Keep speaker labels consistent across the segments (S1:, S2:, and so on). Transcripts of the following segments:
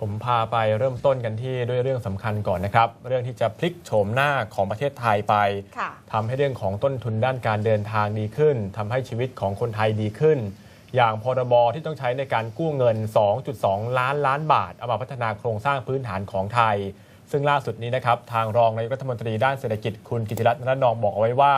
S1: ผมพาไปเริ่มต้นกันที่ด้วยเรื่องสำคัญก่อนนะครับ เรื่องที่จะพลิกโฉมหน้าของประเทศไทยไป
S2: ค่ะ
S1: ทำให้เรื่องของต้นทุนด้านการเดินทางดีขึ้นทำให้ชีวิตของคนไทยดีขึ้น อย่างพรบที่ต้องใช้ในการกู้เงิน 2.2 ล้านล้านบาท เอามาพัฒนาโครงสร้างพื้นฐานของไทย ซึ่งล่าสุดนี้นะครับ ทางรองนายกรัฐมนตรีด้านเศรษฐกิจคุณกิติรัตน์นรนองบอกเอาไว้ว่า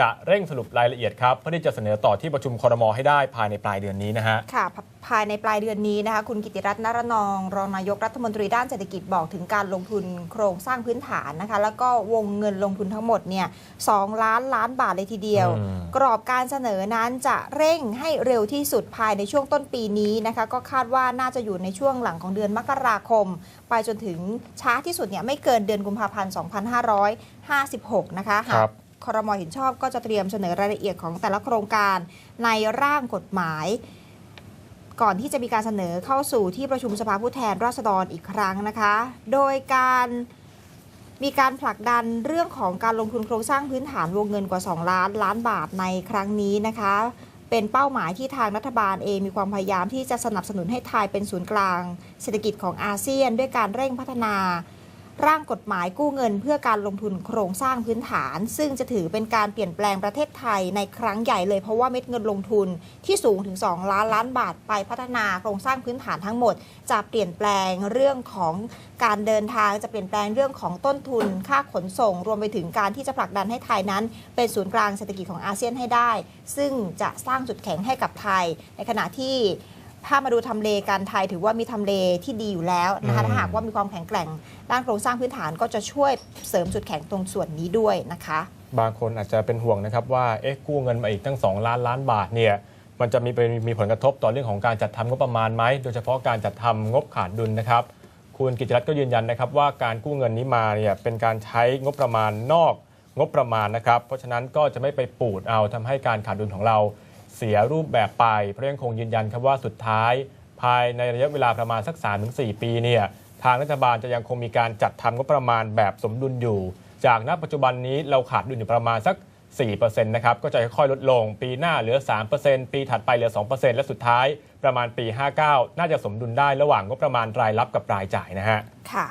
S1: จะเร่งสรุปรายละเอียดครับเพื่อที่จะเสนอต่อที่ประชุมครมให้ได้ภายในปลายเดือนนี้นะฮะ
S2: ค่ะภภายในปลายเดือนนี้นะคะคุณกิติรัตน์นรนอง รองนายกรัฐมนตรีด้านเศรษฐกิจบอกถึงการลงทุนโครงสร้างพื้นฐานนะคะแล้วก็วงเงินลงทุนทั้งหมดเนี่ยสองล้านล้านบาทเลยทีเดียว
S1: อืม
S2: กรอบการเสนอนั้นจะเร่งให้เร็วที่สุดภายในช่วงต้นปีนี้นะคะก็คาดว่าน่าจะอยู่ในช่วงหลังของเดือนมกราคม ไปจนถึงช้าที่สุดเนี่ยไม่เกินเดือนกุมภาพันธ์ 2556 นะคะหาก
S1: ครับ
S2: ครมเห็นชอบก็จะเตรียมเสนอรายละเอียดของแต่ละโครงการในร่างกฎหมาย ก่อนที่จะมีการเสนอเข้าสู่ที่ประชุมสภาผู้แทนราษฎรอีกครั้งนะคะ โดยการมีการผลักดันเรื่องของการลงทุนโครงสร้างพื้นฐานวงเงินกว่า 2 ล้านล้านบาทในครั้งนี้นะคะ เป็นเป้าหมายที่ทางรัฐบาลเองมีความพยายามที่จะสนับสนุนให้ไทยเป็นศูนย์กลาง เศรษฐกิจของอาเซียน ด้วยการเร่งพัฒนา ร่างกฎหมายกู้เงินเพื่อการลงทุนโครงสร้างพื้นฐาน ซึ่งจะถือเป็นการเปลี่ยนแปลงประเทศไทยในครั้งใหญ่เลยเพราะว่าเม็ดเงินลงทุนที่สูงถึง 2 ล้านล้านบาทไปพัฒนาโครงสร้างพื้นฐานทั้งหมด จะเปลี่ยนแปลงเรื่องของการเดินทางจะเปลี่ยนแปลงเรื่องของต้นทุน ค่าขนส่ง รวมไปถึงการที่จะผลักดันให้ไทยนั้น เป็นศูนย์กลางเศรษฐกิจของอาเซียนให้ได้ ซึ่งจะสร้างจุดแข็งให้กับไทย ในขณะที่ ถ้ามาดูทำเลการไทยถือว่ามีทำเลที่ดีอยู่แล้วนะคะ
S1: อืม
S2: ถ้าหากว่ามีความแข็งแกร่ง ด้านโครงสร้างพื้นฐานก็จะช่วยเสริมจุดแข็งตรงส่วนนี้ด้วยนะคะ
S1: บางคนอาจจะเป็นห่วงนะครับว่าเอ๊ะกู้เงินมาอีกตั้ง 2 ล้านล้านบาทเนี่ยมันจะมีเป็นมีผลกระทบต่อเรื่องของการจัดทำงบประมาณไหมโดยเฉพาะการจัดทำงบขาดดุลนะครับ คุณกิจรัตน์ก็ยืนยันนะครับว่าการกู้เงินนี้มาเนี่ยเป็นการใช้งบประมาณนอกงบประมาณนะครับ เพราะฉะนั้นก็จะไม่ไปปูดเอาทำให้การขาดดุลของเรา เสียรูปแบบไป เพราะยังคงยืนยันครับว่าสุดท้าย ภายในระยะเวลาประมาณสัก 3-4 ปีเนี่ยทางรัฐบาลจะยังคงมีการจัดทำงบประมาณแบบสมดุลอยู่ จากณปัจจุบันนี้เราขาดดุลอยู่ประมาณสัก 4%นะครับก็จะค่อยๆลดลง ปีหน้าเหลือ 3%ปีถัดไปเหลือ 2%และสุดท้ายประมาณปี 59 น่าจะสมดุลได้ระหว่างงบประมาณรายรับกับรายจ่ายนะฮะ
S2: ค่ะ